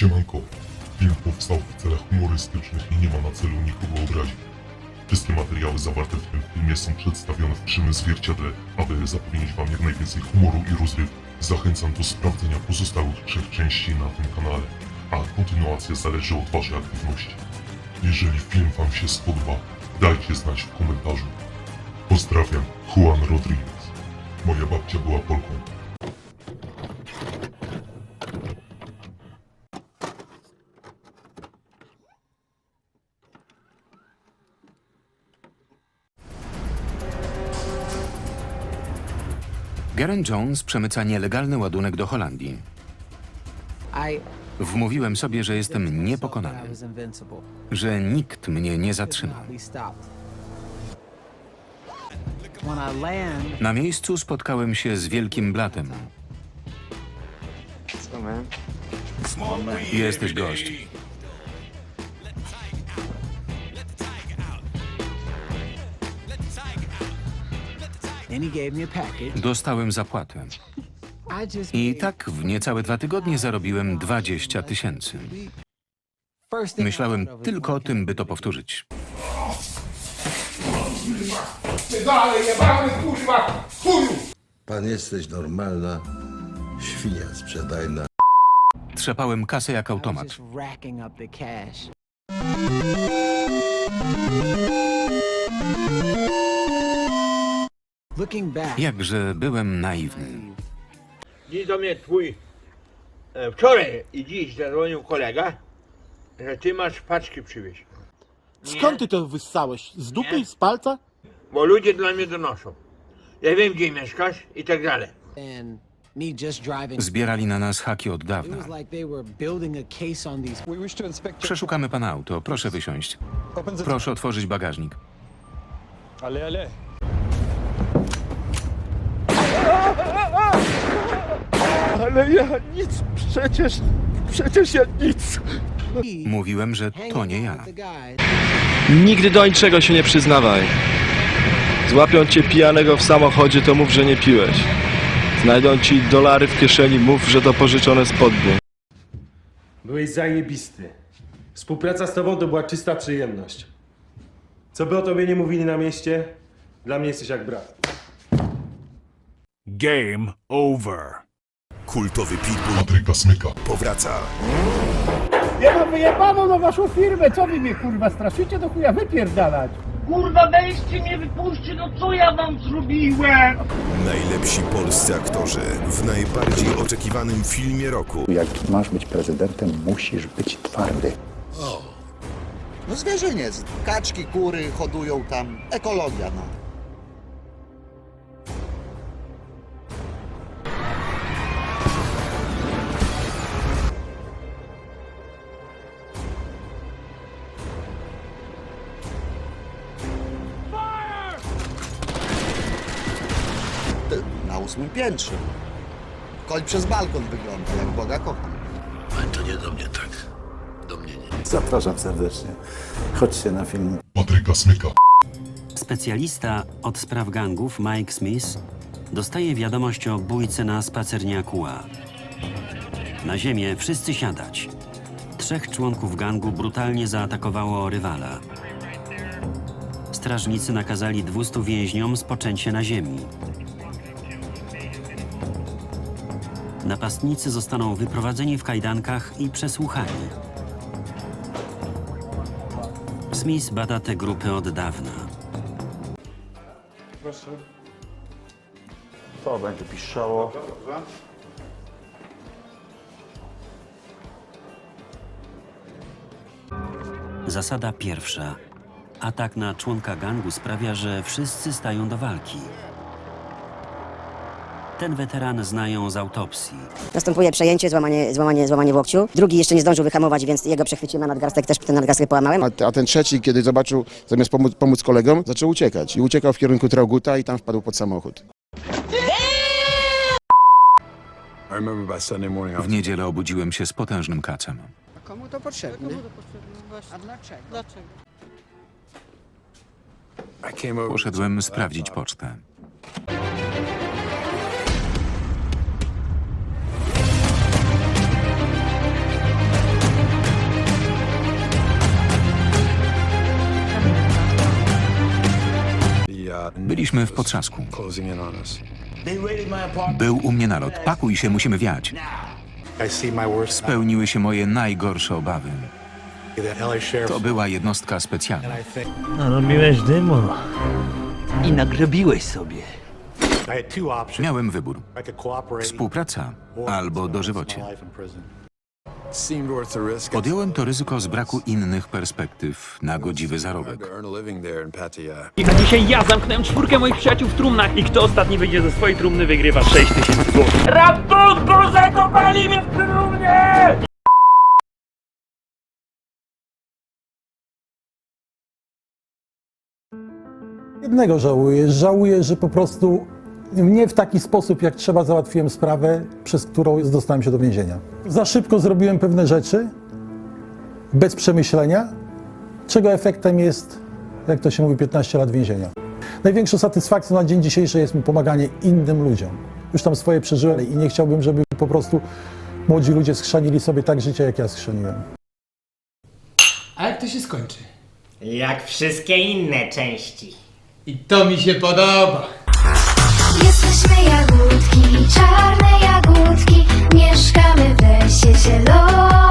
Siemanko. Film powstał w celach humorystycznych i nie ma na celu nikogo obrazić. Wszystkie materiały zawarte w tym filmie są przedstawione w krzywym zwierciadle, aby zapewnić wam jak najwięcej humoru i rozrywki. Zachęcam do sprawdzenia pozostałych trzech części na tym kanale, a kontynuacja zależy od waszej aktywności. Jeżeli film wam się spodoba, dajcie znać w komentarzu. Pozdrawiam, Juan Rodriguez. Moja babcia była Polką. Garen Jones przemyca nielegalny ładunek do Holandii. Wmówiłem sobie, że jestem niepokonany, że nikt mnie nie zatrzyma. Na miejscu spotkałem się z wielkim blatem. Jesteś gość. Dostałem zapłatę. I tak w niecałe dwa tygodnie zarobiłem 20 tysięcy. Myślałem tylko o tym, by to powtórzyć. Dalej, jebany kurwa! Chuju! Pan jesteś normalna świnia sprzedajna. Trzepałem kasę jak automat. just racking Jakże byłem naiwny. Dziś do mnie twój e, wczoraj i dziś zadzwonił kolega, że ty masz paczki przywieźć. Skąd ty to wyssałeś? Z dupy? Nie. Z palca? Bo ludzie dla mnie donoszą. Ja wiem gdzie mieszkasz i tak dalej. Zbierali na nas haki od dawna. We wish to inspect your... Przeszukamy pana auto. Proszę wysiąść. The... Proszę otworzyć bagażnik. Ale, ale. Ale ja nic, przecież, przecież ja nic. Mówiłem, że to nie ja. Nigdy do niczego się nie przyznawaj. Złapią cię pijanego w samochodzie, to mów, że nie piłeś. Znajdą ci dolary w kieszeni, mów, że to pożyczone spodnie. Byłeś zajebisty. Współpraca z tobą to była czysta przyjemność. Co by o tobie nie mówili na mieście, dla mnie jesteś jak brat. Game over. Kultowy pitbull Patryka Smyka. Powraca. Ja mam wyjebaną na waszą firmę, co wy mnie kurwa straszycie do chuja wypierdalać? Kurwa, weźcie mnie, wypuśćcie, no co ja wam zrobiłem? Najlepsi polscy aktorzy w najbardziej oczekiwanym filmie roku. Jak masz być prezydentem, musisz być twardy. No zwierzyniec. Kaczki, kury hodują tam. Ekologia, no. Ósmym piętrze. Koń przez balkon wygląda, jak Boga kocham. Zapraszam serdecznie. Chodźcie na film. Patryka Smyka. Specjalista od spraw gangów Mike Smith dostaje wiadomość o bójce na spacerniaku A. Na ziemię wszyscy siadać. Trzech członków gangu brutalnie zaatakowało rywala. Strażnicy nakazali 200 więźniom spoczęcie na ziemi. Napastnicy zostaną wyprowadzeni w kajdankach i przesłuchani. Smith bada te grupy od dawna. To będzie piszczało. Zasada pierwsza. Atak na członka gangu sprawia, że wszyscy stają do walki. Ten weteran znają z autopsji. Następuje przejęcie, złamanie, złamanie, złamanie w łokciu. Drugi jeszcze nie zdążył wyhamować, więc jego przechwyciłem na nadgarstek, też ten nadgarstek połamałem. A, a ten trzeci, kiedy zobaczył, zamiast pomóc, pomóc kolegom, zaczął uciekać. I uciekał w kierunku Trauguta i tam wpadł pod samochód. W niedzielę obudziłem się z potężnym kacem. Komu to potrzebne? A dlaczego? Poszedłem sprawdzić pocztę. Byliśmy w potrzasku. Był u mnie nalot. Pakuj się, musimy wiać. Spełniły się moje najgorsze obawy. To była jednostka specjalna. Narobiłeś dymu. I nagrobiłeś sobie. Miałem wybór. Współpraca albo dożywocie. Podjąłem to ryzyko z braku innych perspektyw na godziwy zarobek. A dzisiaj ja zamknąłem czwórkę moich przyjaciół w trumnach i kto ostatni wyjdzie ze swojej trumny wygrywa 6 tysięcy złotych. Ratunku, zakopali mnie w trumnie! Jednego żałuję. Żałuję, że po prostu nie w taki sposób, jak trzeba, załatwiłem sprawę, przez którą dostałem się do więzienia. Za szybko zrobiłem pewne rzeczy, bez przemyślenia, czego efektem jest, jak to się mówi, 15 lat więzienia. Największą satysfakcją na dzień dzisiejszy jest mi pomaganie innym ludziom. Już tam swoje przeżyłem i nie chciałbym, żeby po prostu młodzi ludzie schrzanili sobie tak życie, jak ja schrzaniłem. A jak to się skończy? Jak wszystkie inne części. I to mi się podoba. Jagódki, czarne jagódki, mieszkamy w lesie zielonym.